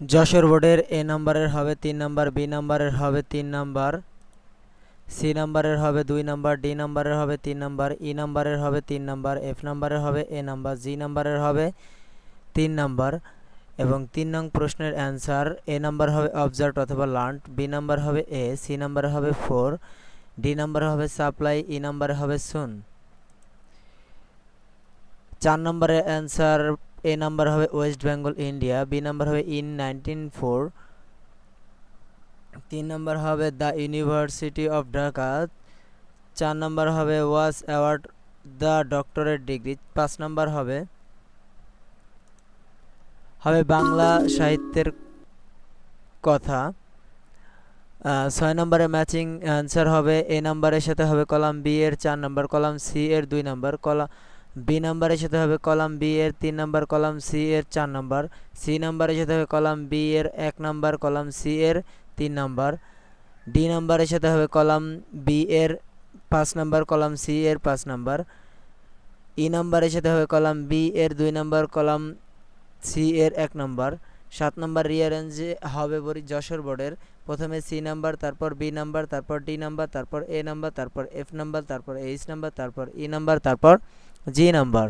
যশোর বোর্ডের এ নাম্বারের হবে তিন নাম্বার, বি নাম্বারের হবে তিন নাম্বার, সি নাম্বারের হবে দুই নাম্বার, ডি নাম্বারের হবে তিন নাম্বার, ই নাম্বারের হবে তিন নাম্বার, এফ নাম্বারের হবে এ নাম্বার, জি নাম্বারের হবে তিন নাম্বার এবং তিন নং প্রশ্নের অ্যান্সার এ নাম্বার হবে অবজার্ভ অথবা লার্ন, বি নাম্বার হবে এ, সি নাম্বার হবে ফোর, ডি নাম্বার হবে সাপ্লাই, ই নাম্বার হবে সুন চার নম্বরের অ্যান্সার এ নাম্বার হবে West Bengal India B number হবে ইন নাইনটিন ফোর তিন নম্বর হবে দ্য ইউনিভার্সিটি অফ ঢাকা চার নম্বর হবে was award the doctorate degree পাঁচ নম্বর হবে হবে বাংলা সাহিত্যের কথা। ছয় নম্বরে ম্যাচিং অ্যান্সার হবে এ নাম্বারের সাথে হবে কলাম বি এর, চার নম্বর কলাম সি এর, দুই নম্বর কলাম বি নাম্বারের সাথে হবে কলাম বি এর তিন নম্বর কলাম সি এর চার নম্বর সি নাম্বারের সাথে হবে কলাম বি এর এক নম্বর কলাম সি এর তিন নম্বর ডি নাম্বারের সাথে হবে কলাম বি এর পাঁচ নম্বর কলাম সি এর পাঁচ নম্বর ই নাম্বারের সাথে হবে কলাম বি এর দুই নম্বর কলাম সি এর এক নম্বর সাত নম্বর রিয়ারেঞ্জে হবে বরি যশোর বোর্ডের প্রথমে সি নাম্বার তারপর বি নাম্বার তারপর ডি নাম্বার তারপর এ নাম্বার তারপর এফ নাম্বার তারপর এইচ নাম্বার তারপর ই নাম্বার তারপর জি নাম্বার।